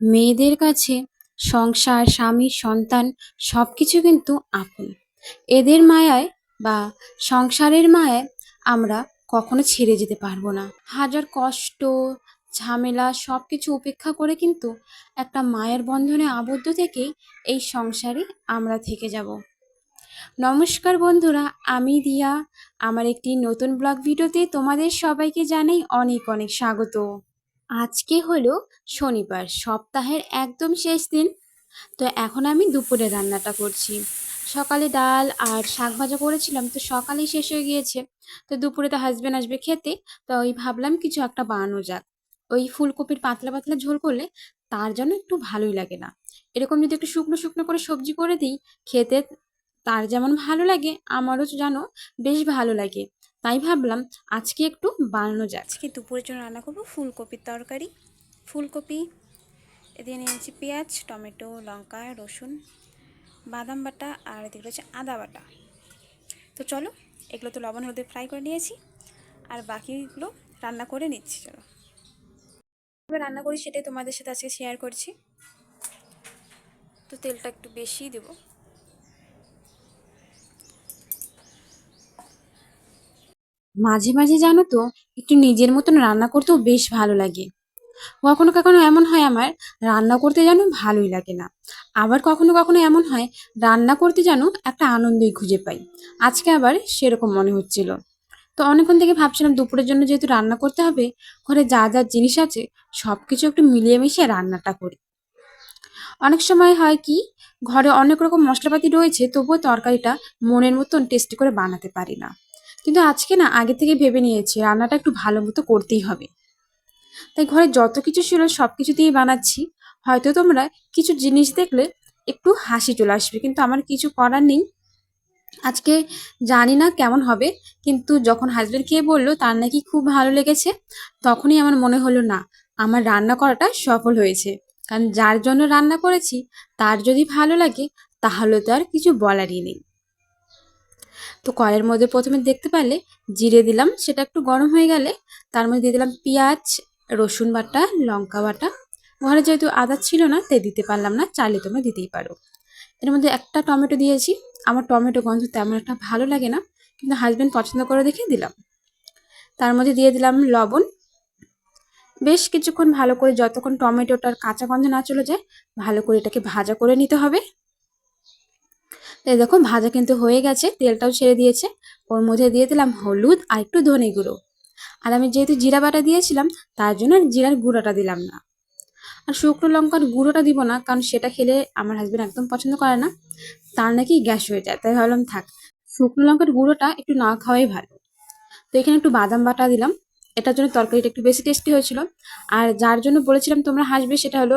মেয়েদের কাছে সংসার, স্বামী, সন্তান সব কিছু কিন্তু আপন। এদের মায়ায় বা সংসারের মায়ায় আমরা কখনো ছেড়ে যেতে পারব না। হাজার কষ্ট, ঝামেলা সব কিছু উপেক্ষা করে কিন্তু একটা মায়ের বন্ধনে আবদ্ধ থেকেই এই সংসারে আমরা থেকে যাব। নমস্কার বন্ধুরা, আমি দিয়া। আমার একটি নতুন ব্লগ ভিডিওতে তোমাদের সবাইকে জানাই অনেক অনেক স্বাগত। আজকে হলো শনিবার, সপ্তাহের একদম শেষ দিন। তো এখন আমি দুপুরে রান্নাটা করছি। সকালে ডাল আর শাক ভাজা করেছিলাম, তো সকালেই শেষ হয়ে গিয়েছে। তো দুপুরে তো হাজব্যান্ড আসবে খেতে, তো ওই ভাবলাম কিছু একটা বানানো যাক। ওই ফুলকপির পাতলা পাতলা ঝোল করলে তার জন্য একটু ভালোই লাগে না। এরকম যদি একটু শুকনো শুকনো করে সবজি করে দিই, খেতে তার যেমন ভালো লাগে, আমারও জানো বেশ ভালো লাগে। তাই ভাবলাম আজকে একটু বানানো যাক। আজকে দুপুরের জন্য রান্না করব ফুলকপির তরকারি। ফুলকপি, এদিকে নিয়েছি পেঁয়াজ, টমেটো, লঙ্কা, রসুন, বাদাম বাটা আর এদিকে রয়েছে আদা বাটা। তো চলো, এগুলো তো লবণ হলদে ফ্রাই করে নিয়েছি আর বাকিগুলো রান্না করে নিচ্ছি, চলো। এবার রান্না করি সেটাই তোমাদের সাথে আজকে শেয়ার করছি। তো তেলটা একটু বেশিই দেবো। মাঝে মাঝে জানো তো, একটু নিজের মতন রান্না করতেও বেশ ভালো লাগে। কখনো কখনো এমন হয় আমার, রান্না করতে যেন ভালোই লাগে না। আবার কখনো কখনো এমন হয়, রান্না করতে যেন একটা আনন্দই খুঁজে পাই। আজকে আবার সেরকম মনে হচ্ছিল। তো অনেকক্ষণ থেকে ভাবছিলাম দুপুরের জন্য যেহেতু রান্না করতে হবে, ঘরে যা যা জিনিস আছে সব কিছু একটু মিলিয়ে মিশিয়ে রান্নাটা করি। অনেক সময় হয় কি, ঘরে অনেক রকম মশলাপাতি রয়েছে, তবুও তরকারিটা মনের মতন টেস্টি করে বানাতে পারি না। কিন্তু আজকে না আগে থেকে ভেবে নিয়েছি, রান্নাটা একটু ভালো মতো করতেই হবে। তাই ঘরে যত কিছু ছিল সব কিছু দিয়েই বানাচ্ছি। হয়তো তোমরা কিছু জিনিস দেখলে একটু হাসি চলে আসবে, কিন্তু আমার কিছু করার নেই। আজকে জানি না কেমন হবে, কিন্তু যখন হাজব্যান্ড খেয়ে বলল তার নাকি খুব ভালো লেগেছে, তখনই আমার মনে হলো না, আমার রান্না করাটা সফল হয়েছে। কারণ যার জন্য রান্না করেছি, তার যদি ভালো লাগে, তাহলে তো আর কিছু বলারই নেই। তো কড়াইয়ের মধ্যে প্রথমে দেখতে পারলে জিরে দিলাম, সেটা একটু গরম হয়ে গেলে তার মধ্যে দিয়ে দিলাম পেঁয়াজ, রসুন বাটা, লঙ্কা বাটা। ঘরে যেহেতু আদা ছিল না, তাই দিতে পারলাম না, চাইলে তোমরা দিতেই পারো। এর মধ্যে একটা টমেটো দিয়েছি, আমার টমেটো গন্ধ তেমন একটা ভালো লাগে না, কিন্তু হাজব্যান্ড পছন্দ করে দেখে দিলাম। তার মধ্যে দিয়ে দিলাম লবণ। বেশ কিছুক্ষণ ভালো করে যতক্ষণ টমেটোটার কাঁচা গন্ধ না চলে যায়, ভালো করে এটাকে ভাজা করে নিতে হবে। এই দেখো, ভাজা কিন্তু হয়ে গেছে, তেলটাও ছেড়ে দিয়েছে। ওর মধ্যে দিয়ে দিলাম হলুদ আর একটু ধনে গুঁড়ো। আর আমি যেহেতু জিরা বাটা দিয়েছিলাম, তার জন্য জিরার গুঁড়োটা দিলাম না। আর শুকনো লঙ্কার গুঁড়োটা দিব না, কারণ সেটা খেলে আমার হাজব্যান্ড একদম পছন্দ করে না। তার নাকি গ্যাস হয়ে যায়, তাই ভাবলাম থাক। শুকনো লঙ্কার গুঁড়োটা একটু না খাওয়াই ভালো। তো এখানে একটু বাদাম বাটা দিলাম। এটার জন্য তরকারিটা একটু বেশি টেস্টি হয়েছিল। আর যার জন্য বলেছিলাম তোমরা হাসবে, সেটা হলো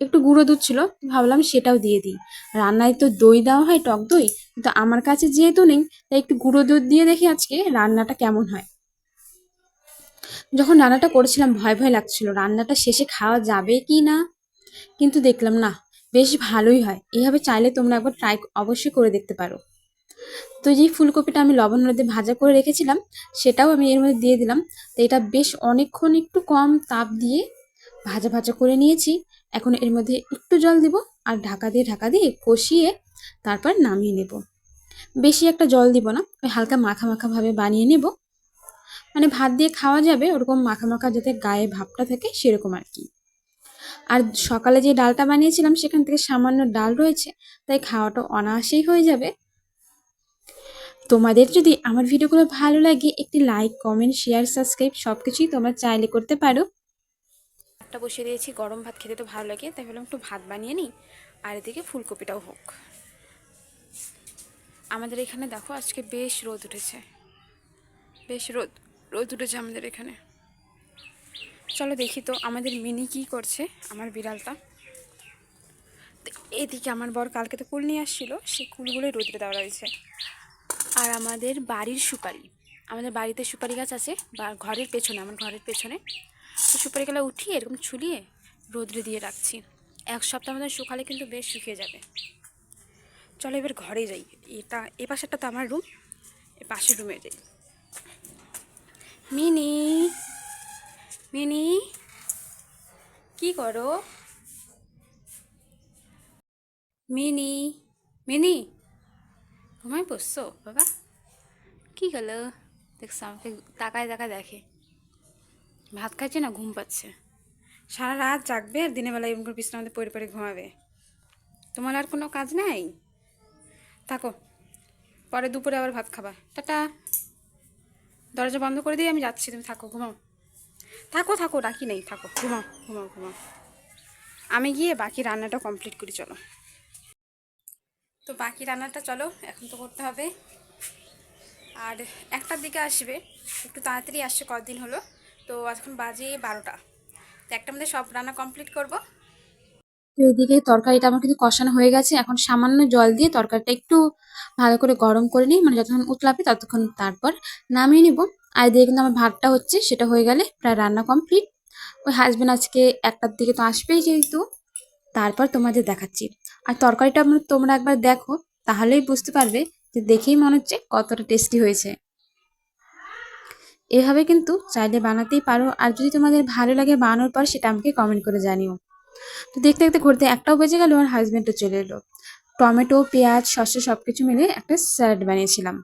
একটু গুঁড়ো দুধ ছিল, ভাবলাম সেটাও দিয়ে দিই। রান্নায় তো দই দেওয়া হয়, টক দই, কিন্তু আমার কাছে যেহেতু নেই, তাই একটু গুঁড়ো দুধ দিয়ে দেখি আজকে রান্নাটা কেমন হয়। যখন রান্নাটা করেছিলাম, ভয় ভয় লাগছিল, রান্নাটা শেষে খাওয়া যাবে কি না? কিন্তু দেখলাম, না, বেশ ভালোই হয়। এইভাবে চাইলে তোমরা একবার ট্রাই অবশ্যই করে দেখতে পারো। তো যেই ফুলকপিটা আমি লবণ হলদে ভাজা করে রেখেছিলাম, সেটাও আমি এর মধ্যে দিয়ে দিলাম। তো এটা বেশ অনেকক্ষণ একটু কম তাপ দিয়ে ভাজা ভাজা করে নিয়েছি। এখন এর মধ্যে একটু জল দিব আর ঢাকা দিয়ে ঢাকা দিয়ে কষিয়ে তারপর নামিয়ে নেব। বেশি একটা জল দিব না, ওই হালকা মাখা মাখাভাবে বানিয়ে নেব। মানে ভাত দিয়ে খাওয়া যাবে, ওরকম মাখা মাখা যাতে গায়ে ভাবটা থাকে সেরকম আর কি। আর সকালে যে ডালটা বানিয়েছিলাম, সেখান থেকে সামান্য ডাল রয়েছে, তাই খাওয়াটা অনায়াসেই হয়ে যাবে। তোমাদের যদি আমার ভিডিওগুলো ভালো লাগে, একটি লাইক কমেন্ট শেয়ার সাবস্ক্রাইব সব কিছুই তোমরা চাইলে করতে পারো। ভাতটা বসিয়ে দিয়েছি, গরম ভাত খেতে তো ভালো লাগে, তাই ভাবলাম একটু ভাত বানিয়ে নিই। আর এদিকে ফুলকপিটাও হোক। আমাদের এখানে দেখো, আজকে বেশ রোদ উঠেছে। বেশ রোদ রোদ উঠেছে আমাদের এখানে। চলো দেখি তো, আমাদের মিনি কি করছে, আমার বিড়ালটা। এদিকে আমার বর কালকে তো কুল নিয়ে আসছিল, সেই কুলগুলোই রোদে দেওয়া রয়েছে। আর আমাদের বাড়ির সুপারি, আমাদের বাড়িতে সুপারি গাছ আছে, বা ঘরের পেছনে, আমার ঘরের পেছনে। সুপারিগুলো উঠিয়ে এরকম ছুলিয়ে রোদ্রে দিয়ে রাখছি। এক সপ্তাহ মধ্যে শুকালে কিন্তু বেশ শুকিয়ে যাবে। চলো এবার ঘরে যাই। এটা, এ পাশেরটা তো আমার রুম এ পাশের রুমে যাই। মিনি মিনি, কি করো? মিনি মিনি ঘুমাই বসছো বাবা? কি গেল দেখছ আমাকে তাকায় তাকায় দেখে। ভাত খাইছে না ঘুম পাচ্ছে। সারা রাত জাগবে আর দিনের বেলা এরকম করে বিছানার মধ্যে পরে পড়ে ঘুমাবে। তোমার আর কোনো কাজ নাই? থাকো, পরে দুপুরে আবার ভাত খাবা। টাটা। দরজা বন্ধ করে দিয়ে আমি যাচ্ছি, তুমি থাকো, ঘুমাও। থাকো থাকো ডাকি নেই, থাকো, ঘুমাও ঘুমাও ঘুমাও। আমি গিয়ে বাকি রান্নাটা কমপ্লিট করি, চলো। তো বাকি রান্নাটা চলো, এখন তো করতে হবে। আর একটার দিকে আসবে, একটু তাড়াতাড়ি আসছে, কদিন হলো। তো এখন বাজে বারোটা। তো একটার মধ্যে সব রান্না কমপ্লিট করব। তো এদিকে তরকারিটা আমার কিন্তু কষানো হয়ে গেছে। এখন সামান্য জল দিয়ে তরকারিটা একটু ভালো করে গরম করে নিই। মানে যতক্ষণ উতলাবে ততক্ষণ তারপর নামিয়ে নিব। আর এদিকে কিন্তু আমার ভাতটা হচ্ছে, সেটা হয়ে গেলে প্রায় রান্না কমপ্লিট ওই হাজবেন্ড আজকে একটার দিকে তো আসবেই যেহেতু, তারপর তোমাদের দেখাচ্ছি। আর তরকারিটা তোমরা একবার দেখো, তাহলেই বুঝতে পারবে যে দেখেই মনে হচ্ছে কতটা টেস্টি হয়েছে। এভাবে কিন্তু চাইলে বানাতেই পারো। আর যদি তোমাদের ভালো লাগে বানানোর পর, সেটা আমাকে কমেন্ট করে জানিও। তো দেখতে দেখতে ঘুরতে একটাও বেজে গেল আর হাজবেন্ডও চলে এলো। টমেটো, পেঁয়াজ, শসা সব কিছু মিলে একটা স্যালাড বানিয়েছিলাম।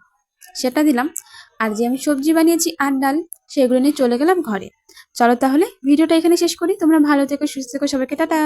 সেটা দিলাম। আর যে আমি সবজি বানিয়েছি, আর ডাল, সেগুলো নিয়ে চলে গেলাম ঘরে। চলো তাহলে, ভিডিওটা এখানে শেষ করি। তোমরা ভালো থেকো, সুস্থ থেকো, সবাইকে টাটা।